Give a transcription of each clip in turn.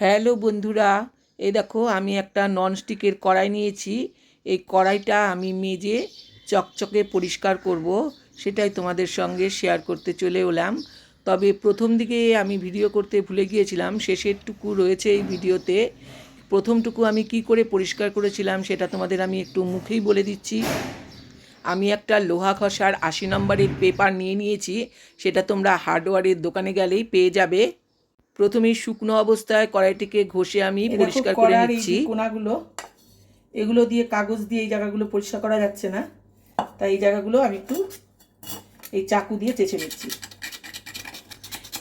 Hello বন্ধুরা, এই দেখো আমি একটা ননস্টিকের কড়াই নিয়েছি। এই কড়াইটা আমি মেজে চকচকে পরিষ্কার করব, সেটাই তোমাদের সঙ্গে শেয়ার করতে চলে এলাম। তবে প্রথম দিকে আমি ভিডিও করতে ভুলে গিয়েছিলাম, শেষেরটুকু রয়েছে এই ভিডিওতে প্রথমটুকু আমি কি করে পরিষ্কার করেছিলাম, সেটা তোমাদের আমি একটু মুখেই বলে দিচ্ছি। আমি একটা লোহা খসার আশি নম্বরের পেপার নিয়ে নিয়েছি, সেটা তোমরা হার্ডওয়্যারের দোকানে গেলেই পেয়ে যাবে। প্রথমে শুকনো অবস্থায় কড়াইটিকে ঘষে আমি পরিষ্কার করে নিচ্ছি। কোনাগুলো এগুলো দিয়ে কাগজ দিয়ে এই জায়গাগুলো পরিষ্কার করা যাচ্ছে না। তাই এই জায়গাগুলো আমি একটু এই চাকু দিয়ে চেঁচে নিচ্ছি।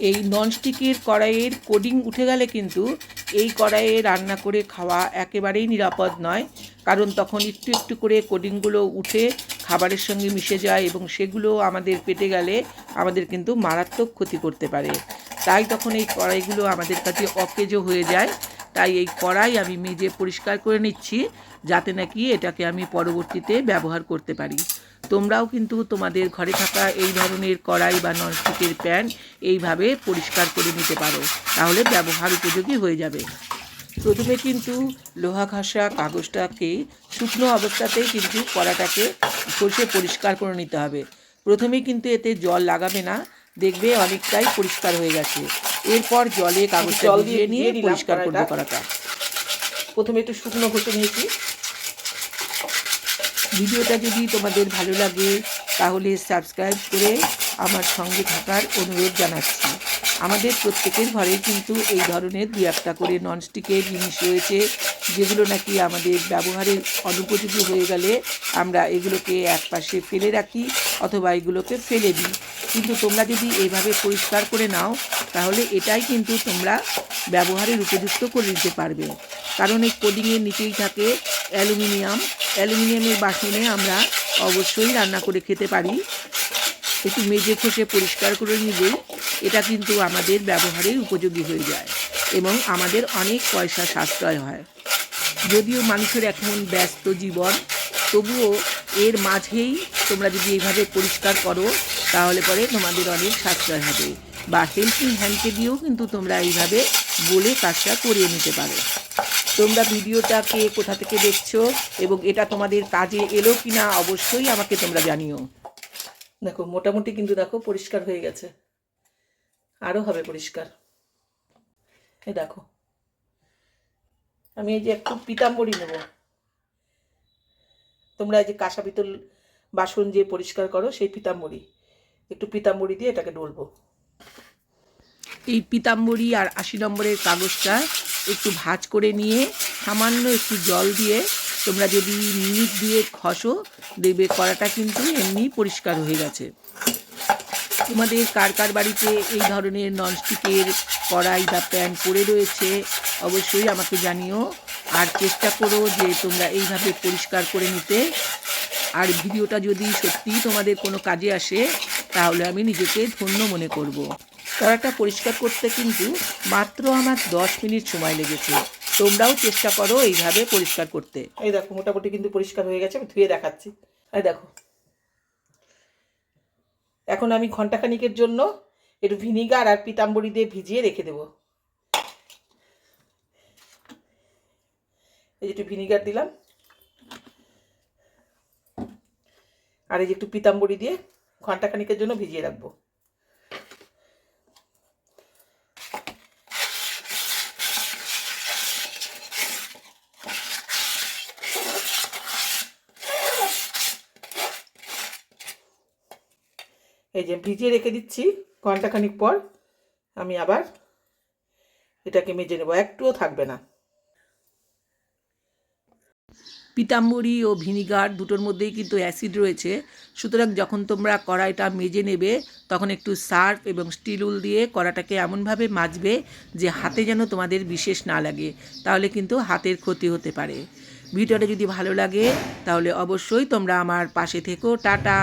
এই ননস্টিকের কড়াইয়ের কোডিং উঠে গেলে কিন্তু এই কড়াইয়ে রান্না করে খাওয়া একেবারেই নিরাপদ নয়। কারণ তখন একটু একটু করে কোডিংগুলো উঠে খাবারের সঙ্গে মিশে যায় এবং সেগুলো আমাদের পেটে গেলে আমাদের কিন্তু মারাত্মক ক্ষতি করতে পারে। তাই তখন এই কড়াইগুলো আমাদের কাছে অকেজো হয়ে যায়। তাই এই কড়াই আমি মেজে পরিষ্কার করে নিচ্ছি, যাতে নাকি এটাকে আমি পরবর্তীতে ব্যবহার করতে পারি। তোমরাও কিন্তু তোমাদের ঘরে থাকা এই ধরনের কড়াই বা ননস্টিকের প্যান এইভাবে পরিষ্কার করে নিতে পারো, তাহলে ব্যবহার উপযোগী হয়ে যাবে। প্রথমে কিন্তু লোহা ঘাসা কাগজটাকে শুকনো অবস্থাতেই কিন্তু কড়াটাকে ঘষে পরিষ্কার করে নিতে হবে। প্রথমে কিন্তু এতে জল লাগাবে না দেখবে অনেকটাই পরিষ্কার হয়ে গেছে। এরপর জলে কাগজটা ভিজিয়ে নিয়ে পরিষ্কার করবে। কড়াটা। প্রথমে একটু শুকনো ঘষে নিয়েছি। ভিডিওটা যদি তোমাদের ভালো লাগে তাহলে সাবস্ক্রাইব করে আমার সঙ্গে থাকার অনুরোধ জানাচ্ছি। আমাদের প্রত্যেকের ঘরে কিন্তু এই ধরনের দু একটা করে ননস্টিকের জিনিস রয়েছে যেগুলো নাকি আমাদের ব্যবহারের অনুপযোগী হয়ে গেলে আমরা এগুলোকে একপাশে ফেলে রাখি অথবা এগুলোকে ফেলে দিই। কিন্তু তোমরা যদি এইভাবে পরিষ্কার করে নাও, তাহলে এটাই কিন্তু তোমরা ব্যবহারের উপযুক্ত করে নিতে পারবে। কারণ এই কোডিংয়ের নিচেই থাকে অ্যালুমিনিয়াম। অ্যালুমিনিয়ামের বাসনে আমরা অবশ্যই রান্না করে খেতে পারি। একটু মেজে ঘষে পরিষ্কার করে নিলেই এটা কিন্তু আমাদের ব্যবহারের উপযোগী হয়ে যায় এবং আমাদের অনেক পয়সা সাশ্রয় হয়। যদিও মানুষের এখন ব্যস্ত জীবন, তবুও এর মাঝেই তোমরা যদি এইভাবে পরিষ্কার করো তাহলে পরে তোমাদের অনেক সাশ্রয় হবে। বা হেল্পিং হ্যান্ডকে দিয়েও কিন্তু তোমরা এইভাবে বলে কাজটা করিয়ে নিতে পারো। তোমরা ভিডিওটাকে কোথা থেকে দেখছ এবং এটা তোমাদের কাজে এলো কিনা অবশ্যই আমাকে তোমরা জানিও। দেখো, মোটামুটি কিন্তু দেখো পরিষ্কার হয়ে গেছে। আরও হবে পরিষ্কার। এ দেখো। আমি এই যে একটু পিতাম্বরি নেব। তোমরা এই যে কাঁসা পিতল বাসন যে পরিষ্কার করো, সেই পিতাম্বরি। একটু পিতাম্বরি দিয়ে এটাকে ডলবো। এই পিতাম্বরী আর আশি নম্বরের কাগজটা একটু ভাঁজ করে নিয়ে, সামান্য একটু জল দিয়ে তোমরা যদি মিনিট দিয়ে খসো দেখবে কড়াটা কিন্তু এমনি পরিষ্কার হয়ে গেছে। তোমাদের কার কার বাড়িতে এই ধরনের ননস্টিকের কড়াই বা প্যান পড়ে রয়েছে, অবশ্যই আমাকে জানিও। আর চেষ্টা করো যে তোমরা এইভাবে পরিষ্কার করে নিতে। আর ভিডিওটা যদি সত্যিই তোমাদের কোনো কাজে আসে তাহলে আমি নিজেকে ধন্য মনে করব। কড়াটা পরিষ্কার করতে কিন্তু মাত্র আমার দশ মিনিট সময় লেগেছে। তোমরাও চেষ্টা করো এইভাবে পরিষ্কার করতে। এই দেখো, মোটামুটি কিন্তু পরিষ্কার হয়ে গেছে, আমি ধুয়ে দেখাচ্ছি। এই দেখো। এখন আমি ঘন্টাখানিকের জন্য একটু ভিনিগার আর পিতাম্বরি দিয়ে ভিজিয়ে রেখে দেবো। এই যে একটু ভিনিগার দিলাম। আর এই যে একটু পিতাম্বরি দিয়ে ঘন্টাখানিকের জন্য ভিজিয়ে রাখব। এই যে ভিজিয়ে রেখে দিচ্ছি, ঘণ্টা ঘন্টাখানিক পর আমি আবার এটাকে মেজে নেব। একটুও থাকবে না। পিতাম্বরী ও ভিনিগার দুটোর মধ্যেই কিন্তু অ্যাসিড রয়েছে। সুতরাং যখন তোমরা কড়াইটা মেজে নেবে, তখন একটু সার্ফ এবং স্টিল উল দিয়ে কড়াটাকে এমনভাবে মাজবে যে হাতে যেন তোমাদের বিশেষ না লাগে, তাহলে কিন্তু হাতের ক্ষতি হতে পারে। ভিডিওটা যদি ভালো লাগে, তাহলে অবশ্যই তোমরা আমার পাশে থেকো। টাটা!